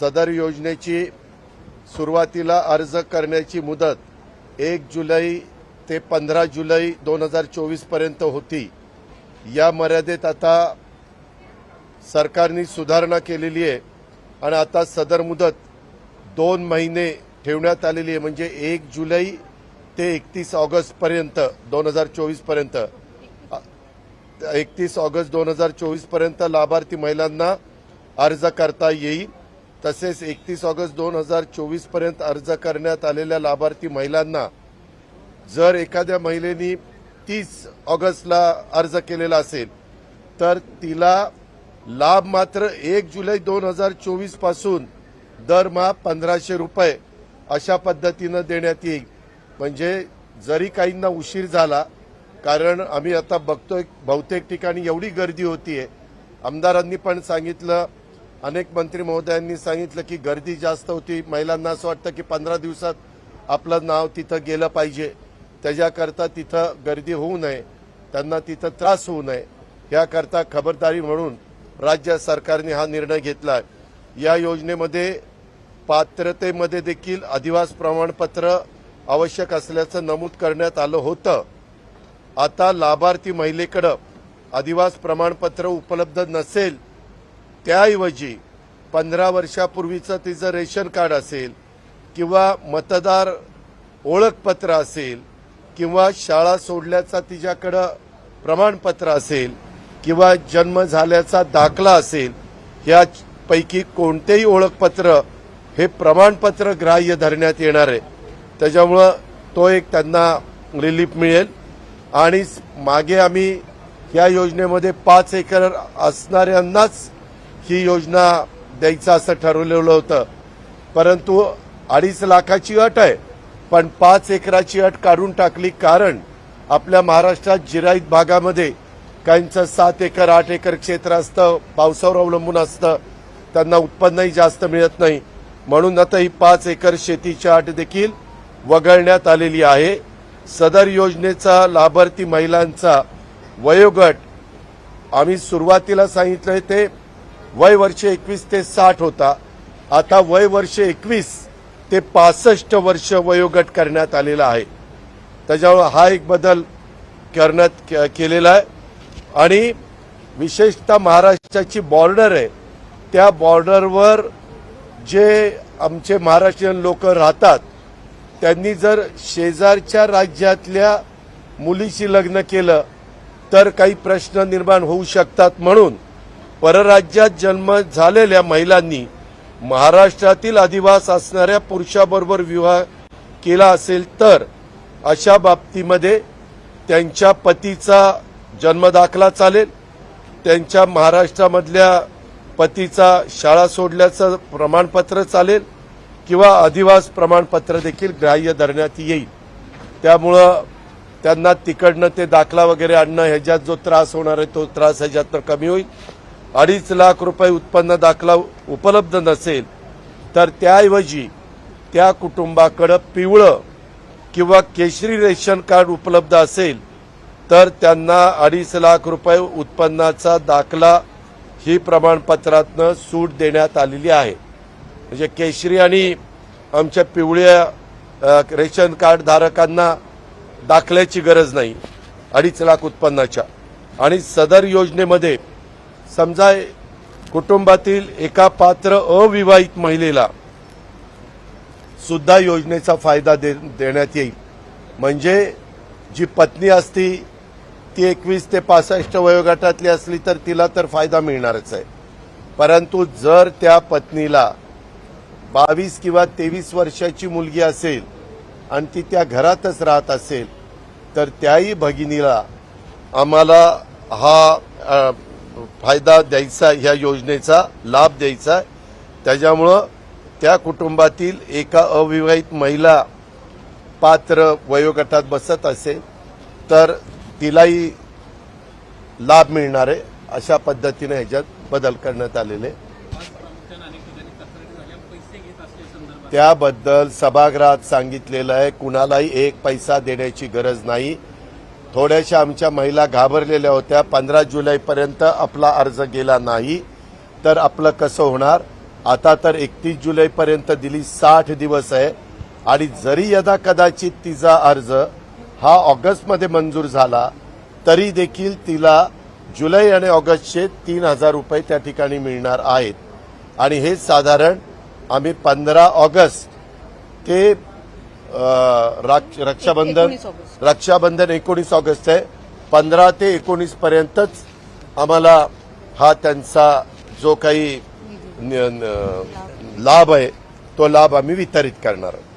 सदर योजनेची सुरुवातीला अर्ज करण्याची मुदत एक जुलै ते पंधरा जुलै दोन हजार चोवीसपर्यंत होती. या मर्यादेत आता सरकारने सुधारणा केलेली आहे आणि आता सदर मुदत दोन महिने ठेवण्यात आलेली आहे. म्हणजे एक जुलै ते एकतीस ऑगस्टपर्यंत दोन हजार चोवीसपर्यंत एकतीस ऑगस्ट दोन हजार चोवीसपर्यंत लाभार्थी महिलांना अर्ज करता येईल. तसेच एकतीस ऑगस्ट दोन हजार चोवीसपर्यंत अर्ज करण्यात आलेल्या लाभार्थी महिलांना जर एखाद्या महिलेनी तीस ऑगस्टला अर्ज केलेला असेल तर तिला लाभ मात्र एक जुलै दोन हजार चोवीसपासून दरमहा पंधराशे रुपये अशा पद्धतीनं देण्यात येईल. म्हणजे जरी काहींना उशीर झाला कारण आम्ही आता बघतोय बहुतेक ठिकाणी एवढी गर्दी होतीये. आमदारांनी पण सांगितलं अनेक मंत्री महोदयांनी सांगितलं की गर्दी जास्त होती. महिलांना असं वाटतं की पंधरा दिवसात आपलं नाव तिथं गेलं पाहिजे. त्याच्याकरता तिथं गर्दी होऊ नये. त्यांना तिथं त्रास होऊ नये. याकरता खबरदारी म्हणून राज्य सरकारने हा निर्णय घेतला या योजनेमध्ये पात्रतेमध्ये देखील अधिवास प्रमाणपत्र आवश्यक असल्याचं नमूद करण्यात आलं होतं. आता लाभार्थी महिलेकडं अधिवास प्रमाणपत्र उपलब्ध नसेल त्याऐवजी पंधरा वर्षापूर्वीचं तिचं रेशन कार्ड असेल किंवा मतदार ओळखपत्र असेल किंवा शाळा सोडल्याचा तिच्याकडं प्रमाणपत्र असेल किंवा जन्म झाल्याचा दाखला असेल यापैकी कोणतेही ओळखपत्र हे प्रमाणपत्र ग्राह्य धरण्यात येणार आहे. त्याच्यामुळं तो एक त्यांना रिलीफ मिळेल. आणि मागे आम्ही या योजनेमध्ये पाच एकर असणाऱ्यांनाच ही योजना द्यायचं असं ठरवलेलं होतं. परंतु अडीच लाखाची अट आहे. पण पाच एकराची अट काढून टाकली कारण आपल्या महाराष्ट्रात जिराईत भागामध्ये काहींचं सात एकर आठ एकर क्षेत्र असतं पावसावर अवलंबून असतं. त्यांना उत्पन्नही जास्त मिळत नाही. म्हणून आता ही पाच एकर शेतीची अट देखील वगळण्यात आलेली आहे. सदर योजनेचा लाभार्थी महिलांचा वयोगट आम्ही सुरुवातीला सांगितलंय ते वय वर्ष एकवीस ते साठ होता. आता वय वर्ष एकवीस ते पासष्ट वर्ष वयोगट करण्यात आलेला आहे. त्याच्यामुळं हा एक बदल करण्यात केलेला आहे. आणि विशेषतः महाराष्ट्राची बॉर्डर आहे. त्या बॉर्डरवर जे आमचे महाराष्ट्रीयन लोक राहतात त्यांनी जर शेजारच्या राज्यातल्या मुलीशी लग्न केलं तर काही प्रश्न निर्माण होऊ शकतात म्हणून परराज्यात जन्म झालेल्या महिलांनी महाराष्ट्रातील अधिवास असणाऱ्या पुरुषाबरोबर विवाह केला असेल तर अशा बाबतीमध्ये त्यांच्या पतीचा जन्मदाखला चालेल. त्यांच्या महाराष्ट्रामधल्या पतीचा शाळा सोडल्याचं प्रमाणपत्र चालेल किंवा अधिवास प्रमाणपत्र देखील ग्राह्य धरण्यात येईल. त्यामुळं त्यांना तिकडनं ते दाखला वगैरे आणणं ह्याच्यात जो त्रास होणार आहे तो त्रास ह्याच्यातनं कमी होईल. अडीच लाख रुपये उत्पन्न दाखला उपलब्ध नसेल तर त्याऐवजी त्या कुटुंबाकडं पिवळं किंवा केशरी रेशन कार्ड उपलब्ध असेल तर त्यांना अडीच लाख रुपये उत्पन्नाचा दाखला ही प्रमाणपत्रातनं सूट देण्यात आलेली आहे. म्हणजे केशरी आणि आमच्या पिवळ्या रेशन कार्ड धारकांना दाखल्याची गरज नाही अडीच लाख उत्पन्नाच्या. आणि सदर योजनेमध्ये समजा कुटुंबातील एका पात्र अविवाहित महिलेला सुद्धा योजनेचा फायदा दे, देण्यात येईल. म्हणजे जी पत्नी असती ती एकवीस ते पासष्ट वयोगटातली असली तर तिला तर फायदा मिळणारच आहे. परंतु जर त्या पत्नीला बावीस किंवा तेवीस वर्षाची मुलगी असेल आणि ती त्या घरातच राहत असेल तर त्याही भगिनीला आम्हाला हा फायदा द्यायचा ह्या योजनेचा लाभ द्यायचा आहे. त्याच्यामुळं त्या कुटुंबातील एका अविवाहित महिला पात्र वयोगटात बसत असेल तर तिलाही लाभ मिळणार आहे अशा पद्धतीने ह्याच्यात बदल करण्यात आलेले त्याबद्दल सभागृहात सांगितलेलं आहे कुणालाही एक पैसा देण्याची गरज नाही थोड्याशा आमच्या महिला घाबरलेल्या होत्या. पंधरा जुलैपर्यंत आपला अर्ज गेला नाही तर आपलं कसं होणार? आता तर एकतीस जुलैपर्यंत दिली साठ दिवस आहे. आणि जरी यदा कदाचित तिचा अर्ज हा ऑगस्टमध्ये मंजूर झाला तरी देखील तिला जुलै आणि ऑगस्टचे तीन हजार रुपये त्या ठिकाणी मिळणार आहेत. आणि हे साधारण आम्ही पंधरा ऑगस्ट ते रक्षाबंधन 19 ऑगस्ट. रक्षाबंधन एकोणीस ऑगस्ट आहे. पंधरा ते एकोणीस पर्यंतच आम्हाला हा त्यांचा जो काही लाभ आहे तो लाभ आम्ही वितरित करणार आहोत.